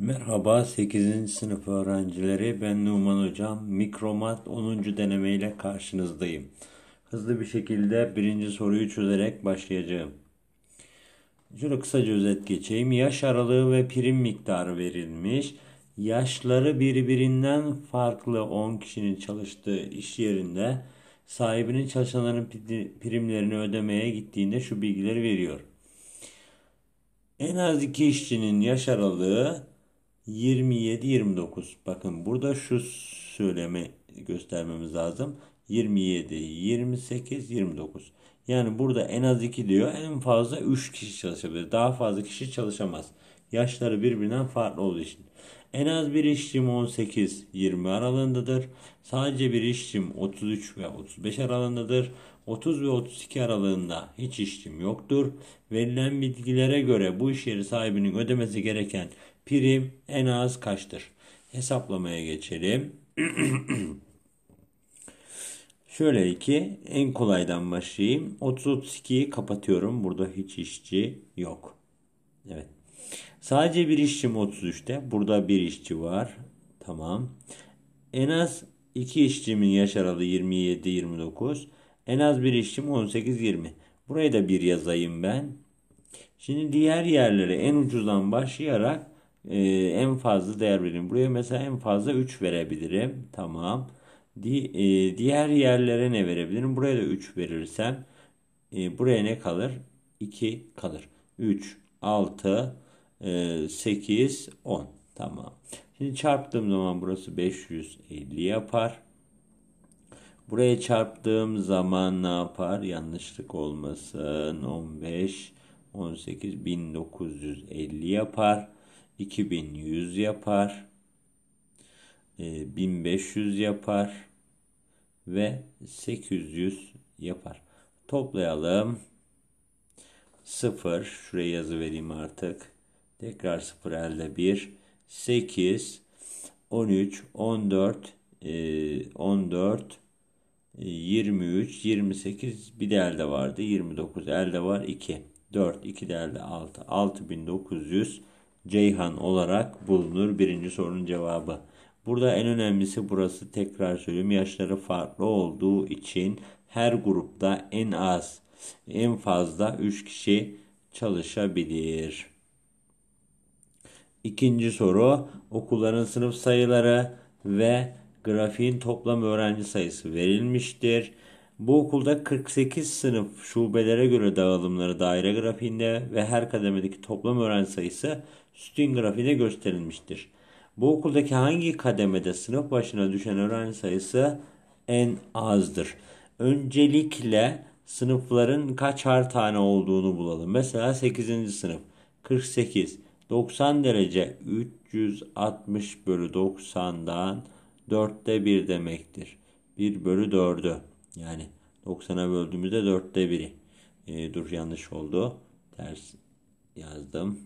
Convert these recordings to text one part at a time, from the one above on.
Merhaba 8. sınıf öğrencileri. Ben Numan Hocam. Mikromat 10. deneme ile karşınızdayım. Hızlı bir şekilde birinci soruyu çözerek başlayacağım. Şöyle kısaca özet geçeyim. Yaş aralığı ve prim miktarı verilmiş. Yaşları birbirinden farklı 10 kişinin çalıştığı iş yerinde sahibinin çalışanların primlerini ödemeye gittiğinde şu bilgileri veriyor. En az iki işçinin yaş aralığı 27-29. Bakın burada şu söyleme göstermemiz lazım. 27, 28, 29. Yani burada en az 2 diyor. En fazla 3 kişi çalışabilir. Daha fazla kişi çalışamaz. Yaşları birbirinden farklı olduğu için. En az bir işçim 18-20 aralığındadır. Sadece bir işçim 33 ve 35 aralığındadır. 30 ve 32 aralığında hiç işçim yoktur. Verilen bilgilere göre bu iş yeri sahibinin ödemesi gereken prim en az kaçtır? Hesaplamaya geçelim. Şöyle ki en kolaydan başlayayım. 30-32'yi kapatıyorum. Burada hiç işçi yok. Evet. Sadece bir işçim 33'te. Burada bir işçi var. Tamam. En az iki işçimin yaş aralığı 27-29. En az bir işçim 18-20. Buraya da bir yazayım ben. Şimdi diğer yerlere en ucuzdan başlayarak e, en fazla değer veririm. Buraya mesela en fazla 3 verebilirim. Tamam. Di, e, diğer yerlere ne verebilirim? Buraya da 3 verirsem e, buraya ne kalır? 2 kalır. 3, 6, e, 8, 10. Tamam. Şimdi çarptığım zaman burası 550 yapar. Buraya çarptığım zaman ne yapar? Yanlışlık olmasın. 15, 18, 1950 yapar. 2100 yapar. 1500 yapar. Ve 800 yapar. Toplayalım. 0. Şuraya yazı vereyim artık. Tekrar 0 elde 1. 8. 13. 14. 14. 23, 28 bir de elde vardı. 29 elde var 2. 4, 2 de elde 6. 6900 Ceyhan olarak bulunur. Birinci sorunun cevabı. Burada en önemlisi burası tekrar söylüyorum. Yaşları farklı olduğu için her grupta en az en fazla 3 kişi çalışabilir. İkinci soru okulların sınıf sayıları ve grafiğin toplam öğrenci sayısı verilmiştir. Bu okulda 48 sınıf şubelere göre dağılımları daire grafiğinde ve her kademedeki toplam öğrenci sayısı sütun grafiğinde gösterilmiştir. Bu okuldaki hangi kademede sınıf başına düşen öğrenci sayısı en azdır? Öncelikle sınıfların kaçar tane olduğunu bulalım. Mesela 8. sınıf 48 90 derece 360 bölü 90'dan 4'te 1 demektir. 1 bölü 4'ü yani 90'a böldüğümüzde 4'te 1'i. E, dur yanlış oldu. Ters yazdım.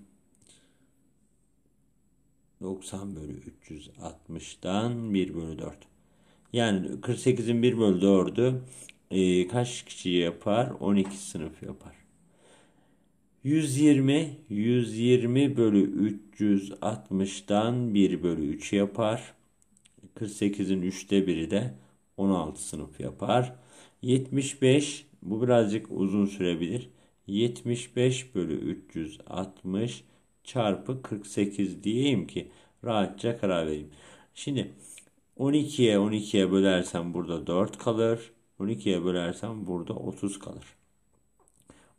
90 bölü 360'dan 1 bölü 4. Yani 48'in 1 bölü 4'ü e, kaç kişi yapar? 12 sınıf yapar. 120, 120 bölü 360'dan 1 bölü 3 yapar. 48'in 3'te 1'i de 16 sınıf yapar. 75 bu birazcık uzun sürebilir. 75 bölü 360 çarpı 48 diyeyim ki rahatça karar vereyim. Şimdi 12'ye 12'ye bölersem burada 4 kalır. 12'ye bölersem burada 30 kalır.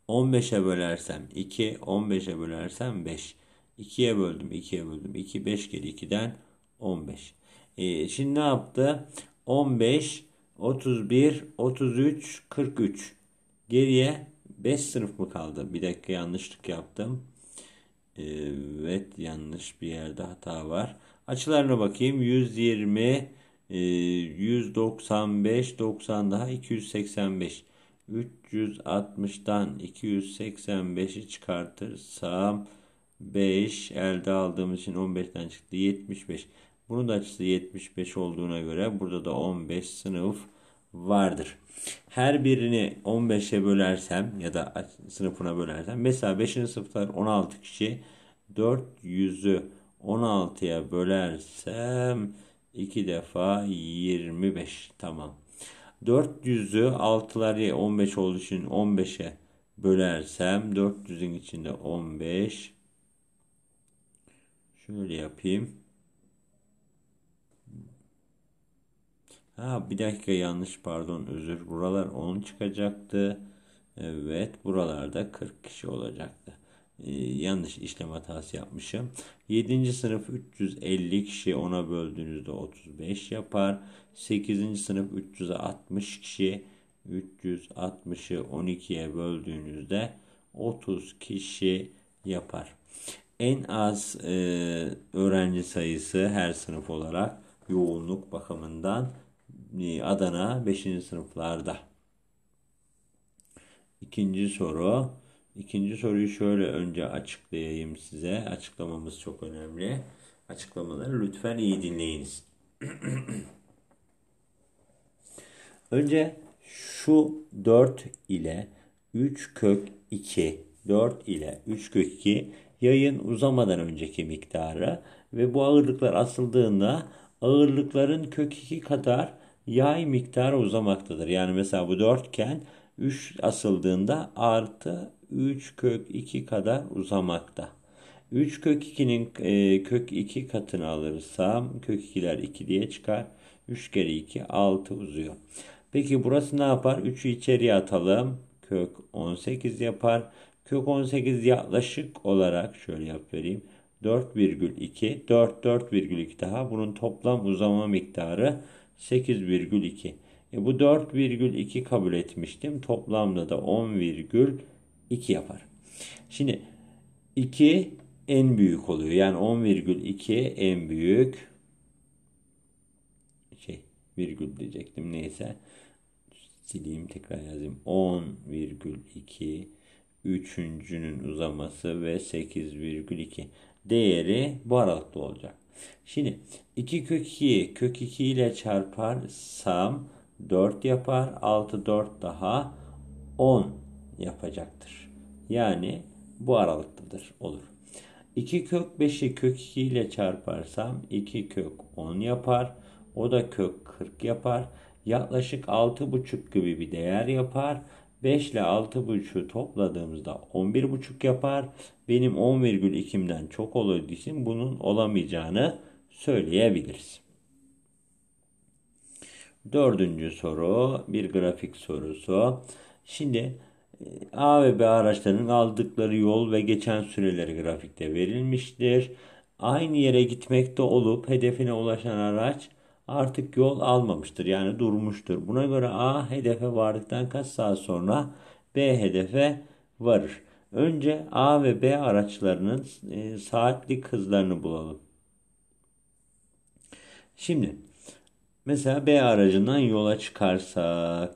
15'e bölersem 2, 15'e bölersem 5. 2'ye böldüm, 2'ye böldüm. 2, 5 kere 2'den 15. E, şimdi ne yaptı? 15, 31, 33, 43. Geriye 5 sınıf mı kaldı? Bir dakika yanlışlık yaptım. Evet yanlış bir yerde hata var. Açılarına bakayım. 120, 195, 90 daha 285. 360'dan 285'i çıkartırsam 5 elde aldığım için 15'ten çıktı 75. Bunun da açısı 75 olduğuna göre burada da 15 sınıf vardır. Her birini 15'e bölersem ya da sınıfına bölersem mesela 5. sınıflar 16 kişi 400'ü 16'ya bölersem 2 defa 25. Tamam. 400'ü 6'ları 15 olduğu için 15'e bölersem 400'ün içinde 15 şöyle yapayım. Ha bir dakika yanlış pardon özür. Buralar 10 çıkacaktı. Evet buralarda 40 kişi olacaktı. Ee, yanlış işlem hatası yapmışım. 7. sınıf 350 kişi ona böldüğünüzde 35 yapar. 8. sınıf 360 kişi 360'ı 12'ye böldüğünüzde 30 kişi yapar. En az e, öğrenci sayısı her sınıf olarak yoğunluk bakımından Adana 5. sınıflarda. İkinci soru. İkinci soruyu şöyle önce açıklayayım size. Açıklamamız çok önemli. Açıklamaları lütfen iyi dinleyiniz. önce şu 4 ile 3 kök 2 4 ile 3 kök 2 yayın uzamadan önceki miktarı ve bu ağırlıklar asıldığında ağırlıkların kök 2 kadar yay miktarı uzamaktadır. Yani mesela bu 4 iken 3 asıldığında artı 3 kök 2 kadar uzamakta. 3 kök 2'nin e, kök 2 katını alırsam kök 2'ler 2 diye çıkar. 3 kere 2 6 uzuyor. Peki burası ne yapar? 3'ü içeriye atalım. Kök 18 yapar. Kök 18 yaklaşık olarak şöyle yap vereyim. 4,2 4 4,2 daha bunun toplam uzama miktarı 8,2. E bu 4,2 kabul etmiştim. Toplamda da 10,2 yapar. Şimdi 2 en büyük oluyor. Yani 10,2 en büyük şey virgül diyecektim neyse sileyim tekrar yazayım 10,2 üçüncünün uzaması ve 8,2 değeri bu aralıkta olacak. Şimdi 2 kök 2'yi kök 2 ile çarparsam 4 yapar. 6 4 daha 10 yapacaktır. Yani bu aralıktadır olur. 2 kök 5'i kök 2 ile çarparsam 2 kök 10 yapar. O da kök 40 yapar. Yaklaşık 6,5 gibi bir değer yapar. 5 ile 6,5'u topladığımızda 11,5 yapar. Benim 10,2'mden çok olduğu için bunun olamayacağını söyleyebiliriz. Dördüncü soru bir grafik sorusu. Şimdi e, A ve B araçlarının aldıkları yol ve geçen süreleri grafikte verilmiştir. Aynı yere gitmekte olup hedefine ulaşan araç artık yol almamıştır. Yani durmuştur. Buna göre A hedefe vardıktan kaç saat sonra B hedefe varır. Önce A ve B araçlarının e, saatlik hızlarını bulalım. Şimdi mesela B aracından yola çıkarsak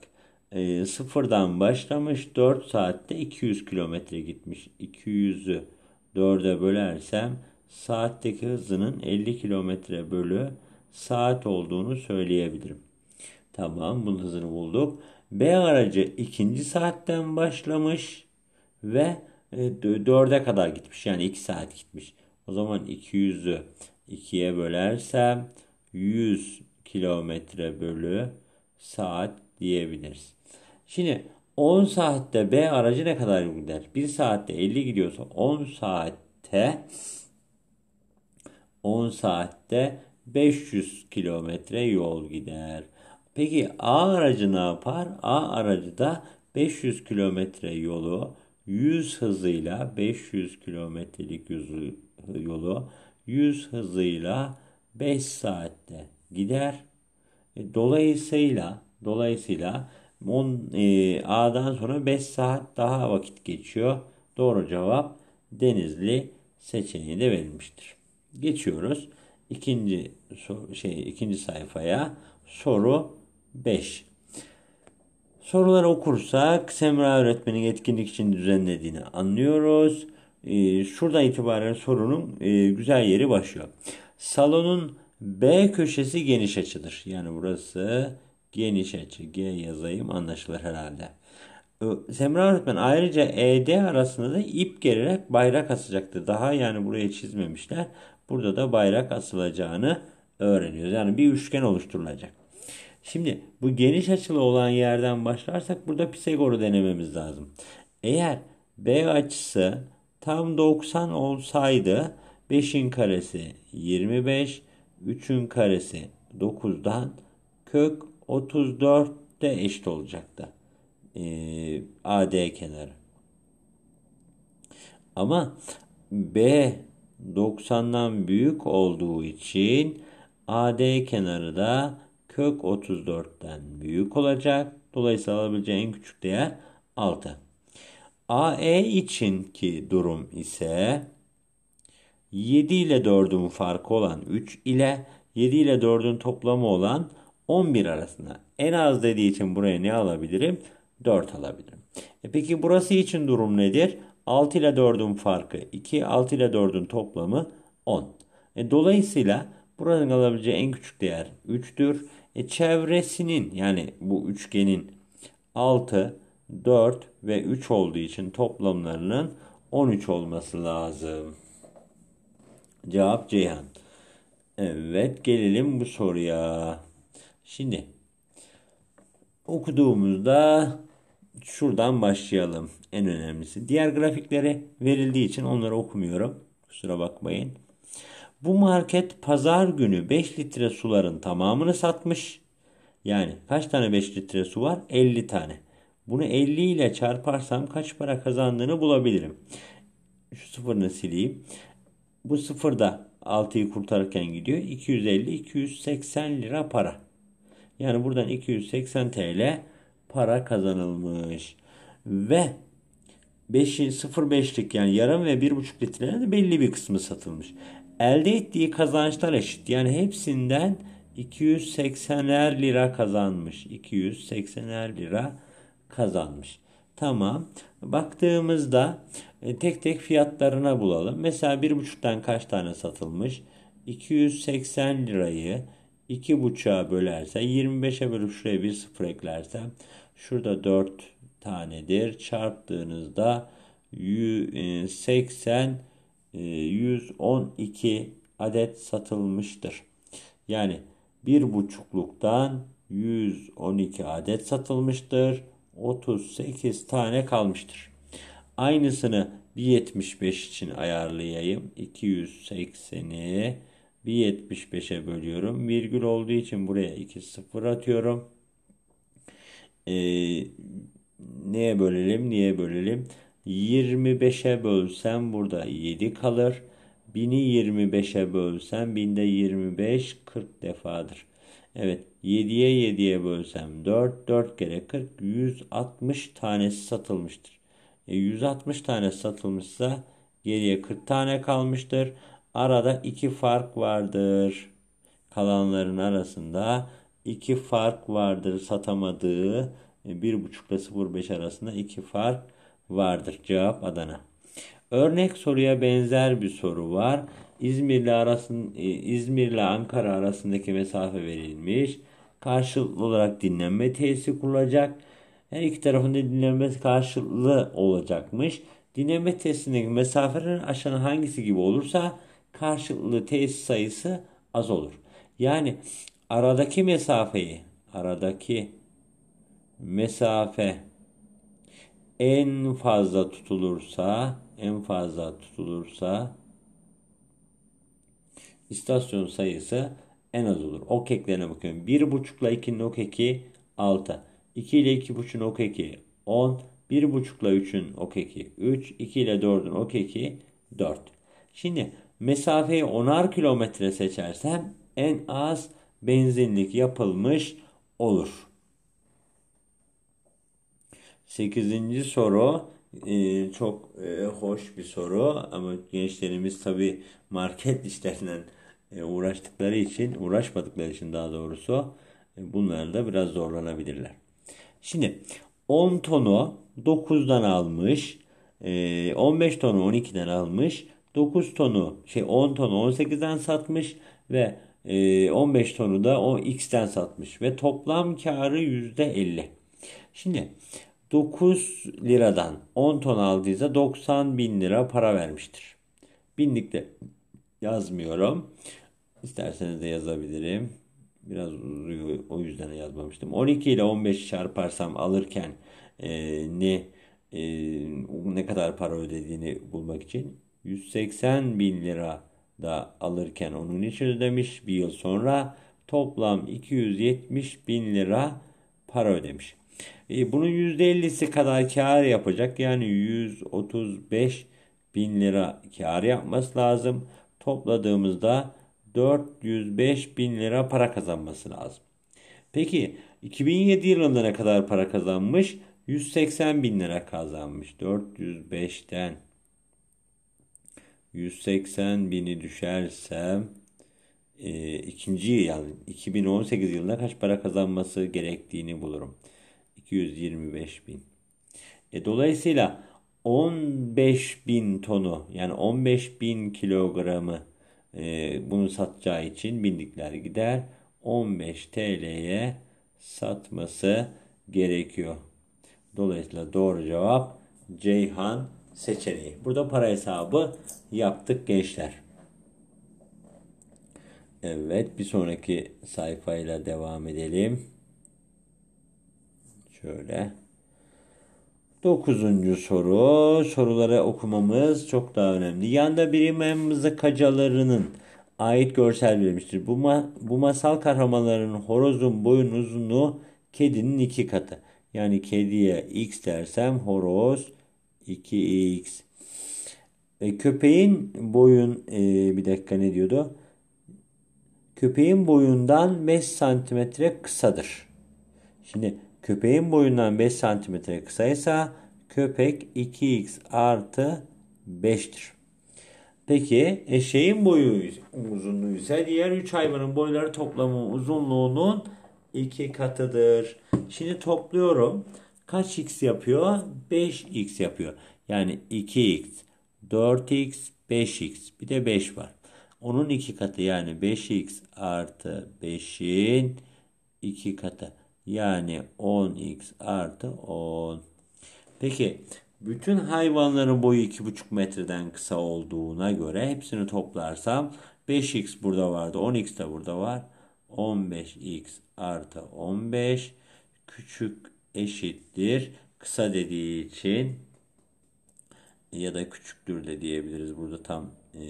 e, sıfırdan başlamış 4 saatte 200 kilometre gitmiş. 200'ü 4'e bölersem saatteki hızının 50 kilometre bölü saat olduğunu söyleyebilirim. Tamam bunun hızını bulduk. B aracı ikinci saatten başlamış ve 4'e kadar gitmiş. Yani 2 saat gitmiş. O zaman 200'ü 2'ye bölersem 100 kilometre bölü saat diyebiliriz. Şimdi 10 saatte B aracı ne kadar gider? 1 saatte 50 gidiyorsa 10 saatte 10 saatte 500 kilometre yol gider. Peki A aracı ne yapar? A aracı da 500 kilometre yolu 100 hızıyla 500 kilometrelik yolu 100 hızıyla 5 saatte gider. E, dolayısıyla dolayısıyla on, e, A'dan sonra 5 saat daha vakit geçiyor. Doğru cevap Denizli seçeneği de verilmiştir. Geçiyoruz. İkinci şey ikinci sayfaya soru 5. Soruları okursak Semra öğretmenin etkinlik için düzenlediğini anlıyoruz. Ee, şuradan itibaren sorunun e, güzel yeri başlıyor. Salonun B köşesi geniş açıdır. Yani burası geniş açı. G yazayım anlaşılır herhalde. Semra öğretmen ayrıca ED arasında da ip gererek bayrak asacaktı. Daha yani buraya çizmemişler. Burada da bayrak asılacağını öğreniyoruz. Yani bir üçgen oluşturulacak. Şimdi bu geniş açılı olan yerden başlarsak burada Pisagor'u denememiz lazım. Eğer B açısı tam 90 olsaydı 5'in karesi 25, 3'ün karesi 9'dan kök 34 de eşit olacaktı. Ee, AD kenarı. Ama B 90'dan büyük olduğu için AD kenarı da kök 34'ten büyük olacak. Dolayısıyla alabileceği en küçük değer 6. AE için ki durum ise 7 ile 4'ün farkı olan 3 ile 7 ile 4'ün toplamı olan 11 arasında. En az dediği için buraya ne alabilirim? 4 alabilirim. E peki burası için durum nedir? 6 ile 4'ün farkı 2, 6 ile 4'ün toplamı 10. E dolayısıyla buranın alabileceği en küçük değer 3'tür. E çevresinin yani bu üçgenin 6, 4 ve 3 olduğu için toplamlarının 13 olması lazım. Cevap Ceyhan. Evet gelelim bu soruya. Şimdi okuduğumuzda şuradan başlayalım. En önemlisi. Diğer grafikleri verildiği için onları okumuyorum. Kusura bakmayın. Bu market pazar günü 5 litre suların tamamını satmış. Yani kaç tane 5 litre su var? 50 tane. Bunu 50 ile çarparsam kaç para kazandığını bulabilirim. Şu sıfırını sileyim. Bu sıfırda 6'yı kurtarırken gidiyor. 250-280 lira para. Yani buradan 280 TL para kazanılmış. Ve 5 0.5'lik yani yarım ve 1.5 litrenin de belli bir kısmı satılmış. Elde ettiği kazançlar eşit. Yani hepsinden 280'er lira kazanmış. 280'er lira kazanmış. Tamam. Baktığımızda e, tek tek fiyatlarına bulalım. Mesela 1.5'tan kaç tane satılmış? 280 lirayı 2.5'a bölerse 25'e bölüp şuraya bir sıfır eklersem şurada 4 tanedir. Çarptığınızda 180 112 e, adet satılmıştır. Yani bir buçukluktan 112 adet satılmıştır. 38 tane kalmıştır. Aynısını 1.75 için ayarlayayım. 280'i 1.75'e bölüyorum. Virgül olduğu için buraya 2 sıfır atıyorum. Ee, neye bölelim? Niye bölelim? 25'e bölsem burada 7 kalır. 1000'i 25'e bölsem 1000'de 25 40 defadır. Evet 7'ye 7'ye bölsem 4 4 kere 40 160 tanesi satılmıştır. E, 160 tane satılmışsa geriye 40 tane kalmıştır. Arada 2 fark vardır. Kalanların arasında 2 fark vardır satamadığı 1.5 e, ile 0.5 arasında 2 fark vardır. Cevap Adana. Örnek soruya benzer bir soru var. İzmir ile arasın, e, İzmir ile Ankara arasındaki mesafe verilmiş. Karşılıklı olarak dinlenme tesisi kurulacak. Her iki tarafında dinlenme karşılıklı olacakmış. Dinlenme tesisindeki mesafelerin aşağıdan hangisi gibi olursa karşılıklı tesis sayısı az olur. Yani aradaki mesafeyi aradaki mesafe en fazla tutulursa en fazla tutulursa istasyon sayısı en az olur. Ok eklerine bakıyorum. 1.5 ile 2'nin ok eki 6. 2 ile 2.5'un ok eki 10. 1.5 ile 3'ün ok eki 3. 2 ile 4'ün ok eki 4. Şimdi mesafeyi 10'ar kilometre seçersem en az benzinlik yapılmış olur. 8. soru e, çok e, hoş bir soru ama gençlerimiz tabi market işlerinden e, uğraştıkları için, uğraşmadıkları için daha doğrusu e, bunlarda biraz zorlanabilirler. Şimdi 10 tonu 9'dan almış, e, 15 tonu 12'den almış, 9 tonu şey 10 tonu 18'den satmış ve e, 15 tonu da o X'ten satmış ve toplam karı %50. Şimdi 9 liradan 10 ton aldıysa 90 bin lira para vermiştir. Binlikte yazmıyorum. İsterseniz de yazabilirim. Biraz uzuyor o yüzden yazmamıştım. 12 ile 15 çarparsam alırken e, ne e, ne kadar para ödediğini bulmak için 180 bin lira da alırken onun için ödemiş. Bir yıl sonra toplam 270 bin lira para ödemiş. E, bunun %50'si kadar kar yapacak. Yani 135 bin lira kar yapması lazım. Topladığımızda 405 bin lira para kazanması lazım. Peki 2007 yılında ne kadar para kazanmış? 180 bin lira kazanmış. 405'ten 180 bini düşersem e, ikinci yani 2018 yılında kaç para kazanması gerektiğini bulurum. 225 bin. E, dolayısıyla 15 bin tonu yani 15 bin kilogramı e, bunu satacağı için bindikler gider 15 TL'ye satması gerekiyor. Dolayısıyla doğru cevap Ceyhan seçeneği. Burada para hesabı yaptık gençler. Evet bir sonraki sayfayla devam edelim. Şöyle. Dokuzuncu soru. Soruları okumamız çok daha önemli. Yanda birim mızıkacalarının ait görsel verilmiştir. Bu, ma bu masal kahramanlarının horozun boyun uzunluğu kedinin iki katı. Yani kediye x dersem horoz 2x. E, köpeğin boyun e, bir dakika ne diyordu? Köpeğin boyundan 5 santimetre kısadır. Şimdi köpeğin boyundan 5 santimetre kısaysa köpek 2x artı 5'tir. Peki eşeğin boyu uzunluğu ise diğer 3 hayvanın boyları toplamı uzunluğunun 2 katıdır. Şimdi topluyorum. Kaç x yapıyor? 5x yapıyor. Yani 2x, 4x, 5x. Bir de 5 var. Onun 2 katı yani 5x artı 5'in 2 katı. Yani 10x artı 10. Peki bütün hayvanların boyu 2,5 metreden kısa olduğuna göre hepsini toplarsam 5x burada vardı. 10x de burada var. 15x artı 15 küçük eşittir. Kısa dediği için ya da küçüktür de diyebiliriz. Burada tam e,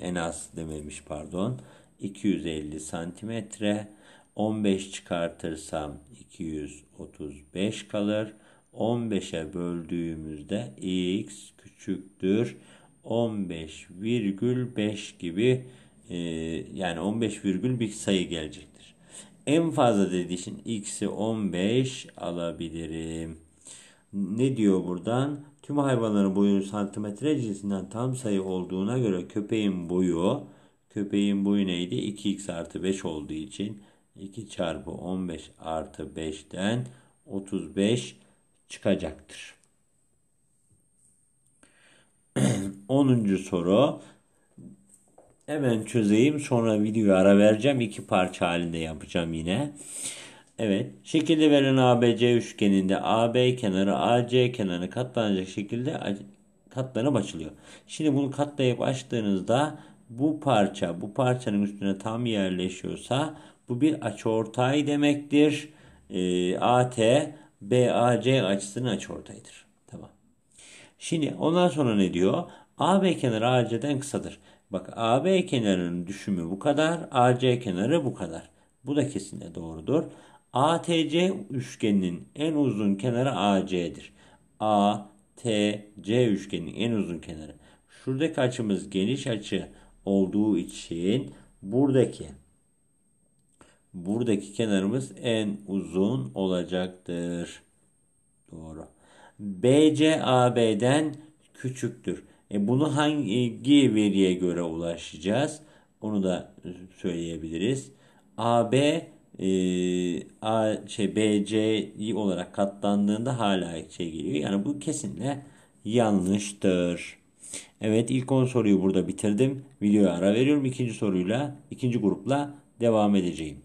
en az dememiş pardon. 250 santimetre. 15 çıkartırsam 235 kalır. 15'e böldüğümüzde x küçüktür 15,5 gibi e, yani 15 virgül bir sayı gelecektir. En fazla dediği için x'i 15 alabilirim. Ne diyor buradan? Tüm hayvanların boyu santimetre cinsinden tam sayı olduğuna göre köpeğin boyu köpeğin boyu neydi? 2x artı 5 olduğu için 2 çarpı 15 artı 5'ten 35 çıkacaktır. 10. soru. Hemen çözeyim. Sonra videoyu ara vereceğim. İki parça halinde yapacağım yine. Evet. Şekilde verilen ABC üçgeninde AB kenarı AC kenarı katlanacak şekilde katlanıp açılıyor. Şimdi bunu katlayıp açtığınızda bu parça bu parçanın üstüne tam yerleşiyorsa bu bir açıortay demektir. E, AT BAC açısının açıortayıdır. Tamam. Şimdi ondan sonra ne diyor? AB kenarı AC'den kısadır. Bak AB kenarının düşümü bu kadar. AC kenarı bu kadar. Bu da kesinlikle doğrudur. ATC üçgeninin en uzun kenarı AC'dir. ATC üçgeninin en uzun kenarı. Şuradaki açımız geniş açı olduğu için buradaki buradaki kenarımız en uzun olacaktır. Doğru. BC AB'den küçüktür. E bunu hangi veriye göre ulaşacağız? Onu da söyleyebiliriz. AB e, A şey BC olarak katlandığında hala şey geliyor. Yani bu kesinlikle yanlıştır. Evet ilk 10 soruyu burada bitirdim. Videoya ara veriyorum. İkinci soruyla, ikinci grupla devam edeceğim.